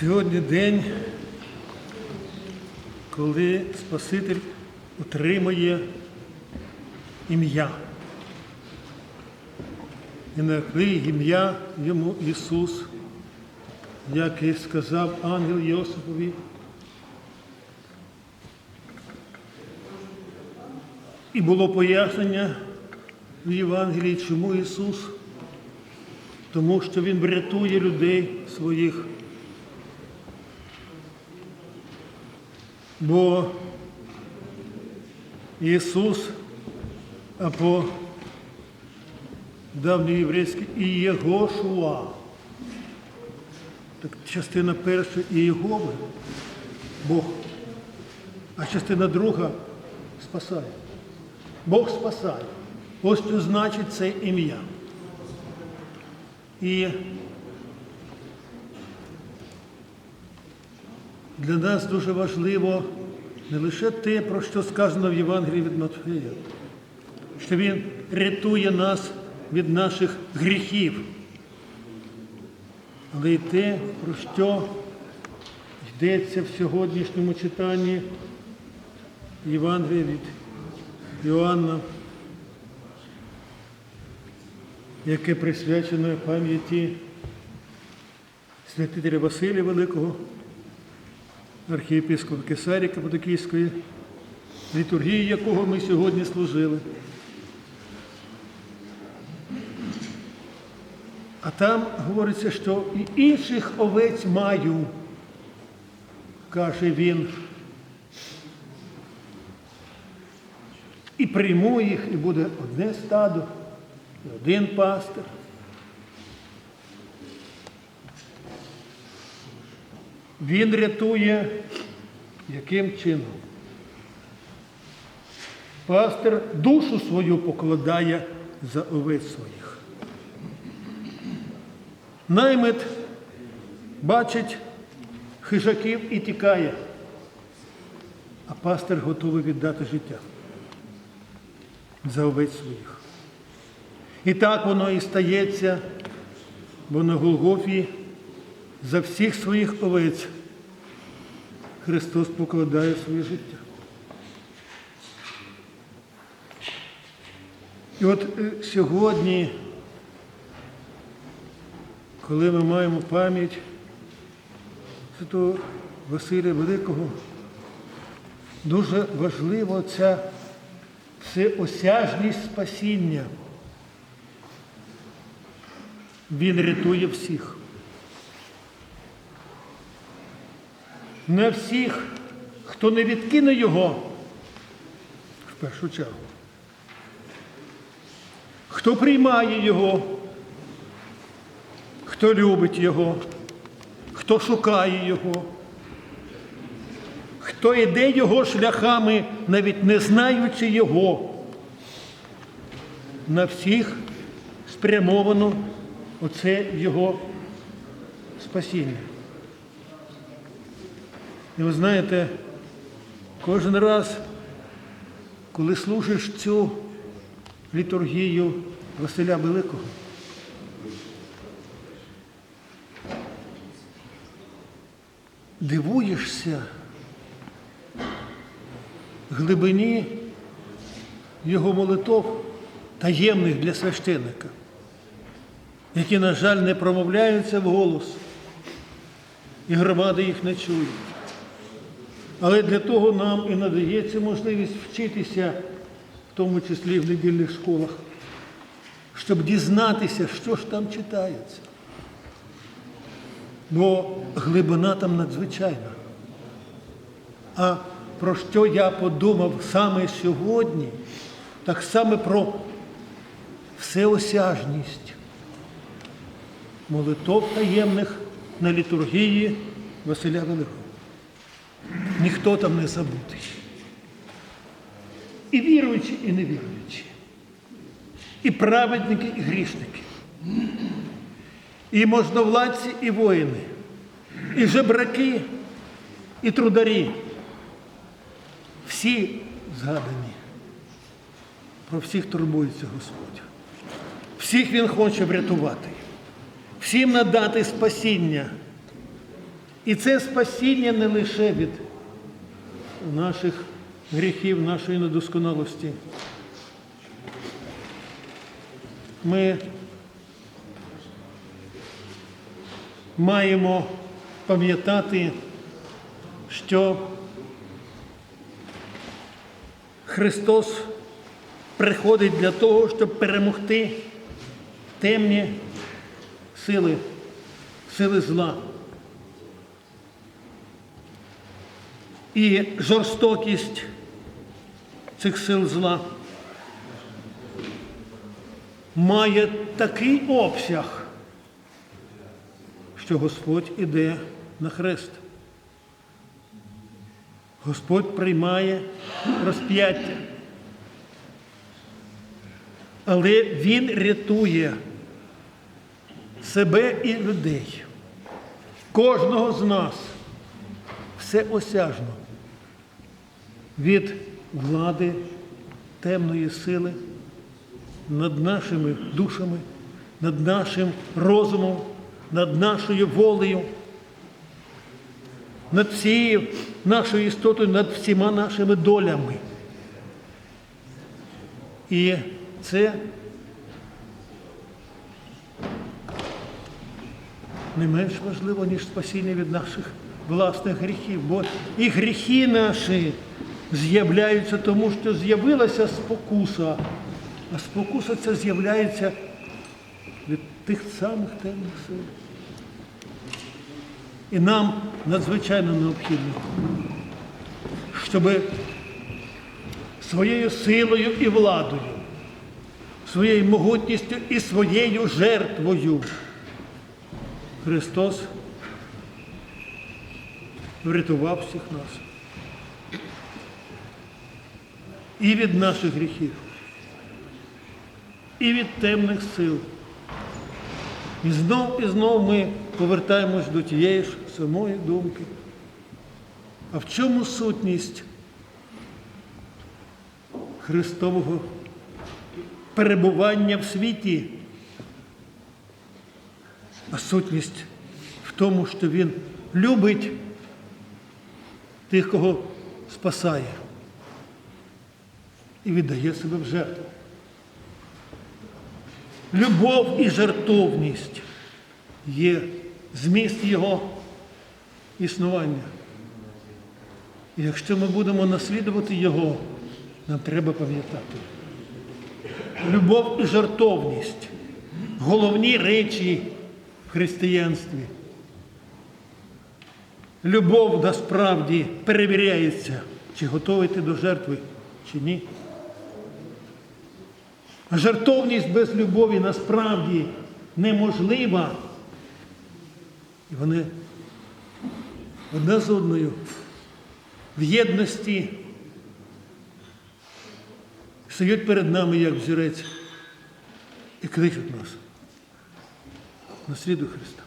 Сьогодні день, коли Спаситель отримує ім'я. І нарекли ім'я йому Ісус, як і сказав ангел Йосипові. І було пояснення в Євангелії, чому Ісус? Тому що Він врятує людей своїх. Бо Ісус або давньоєврейський і Єгошуа. Так частина перша і Єгови Бог, а частина друга спасає. Бог спасає. Ось що значить це ім'я. І для нас дуже важливо не лише те, про що сказано в Євангелії від Матфея, що Він рятує нас від наших гріхів, але й те, про що йдеться в сьогоднішньому читанні Євангелія від Іоанна, яке присвячено пам'яті святителя Василія Великого, архієпископа Кесарія Каппадокійської, літургії якого ми сьогодні служили. А там говориться, що і інших овець маю, каже він. І прийму їх, і буде одне стадо, і один пастир. Він рятує яким чином? Пастир душу свою покладає за овець своїх. Наймит бачить хижаків і тікає, а пастир готовий віддати життя за овець своїх. І так воно і стається, бо на Голгофі за всіх своїх овець Христос покладає своє життя. І от е, сьогодні, коли ми маємо пам'ять святого Василія Великого, дуже важливо ця всеосяжність спасіння. Він рятує всіх. Не всіх, хто не відкине його в першу чергу. Хто приймає його, хто любить його, хто шукає його, хто йде його шляхами, навіть не знаючи його. На всіх спрямовано оце його спасіння. І ви знаєте, кожен раз, коли служиш цю літургію Василя Великого, дивуєшся глибині його молитов таємних для священника, які, на жаль, не промовляються вголос, і громади їх не чують. Але для того нам і надається можливість вчитися, в тому числі в недільних школах, щоб дізнатися, що ж там читається. Бо глибина там надзвичайна. А про що я подумав саме сьогодні, так само про всеосяжність молитов таємних на літургії Василя Великого. Ніхто там не забутий. І віруючі, і невіруючі. І праведники, і грішники. І можновладці, і воїни, і жебраки, і трударі. Всі згадані. Про всіх турбується Господь. Всіх Він хоче врятувати, всім надати спасіння. І це спасіння не лише від наших гріхів, нашої недосконалості. Ми маємо пам'ятати, що Христос приходить для того, щоб перемогти темні сили, сили зла. І жорстокість цих сил зла має такий обсяг, що Господь іде на хрест. Господь приймає розп'яття. Але Він рятує себе і людей, кожного з нас всеосяжно від влади темної сили над нашими душами, над нашим розумом, над нашою волею, над всією нашою істотою, над всіма нашими долями. І це не менш важливо, ніж спасіння від наших власних гріхів. Бо і гріхи наші з'являються тому, що з'явилася спокуса. А спокуса це з'являється від тих самих темних сил. І нам надзвичайно необхідно, щоб своєю силою і владою, своєю могутністю і своєю жертвою Христос врятував всіх нас. І від наших гріхів, і від темних сил. І знов і знов ми повертаємось до тієї ж самої думки. А в чому сутність Христового перебування в світі? А сутність в тому, що Він любить тих, кого спасає і віддає себе в жертву. Любов і жертовність є зміст Його існування. І якщо ми будемо наслідувати Його, нам треба пам'ятати. Любов і жертовність головні речі в християнстві. Любов насправді перевіряється, чи готовий ти до жертви, чи ні. Жертовність без любові насправді неможлива. І вони одна з одною в єдності стають перед нами як взірець і кличуть нас. на сліду Христа.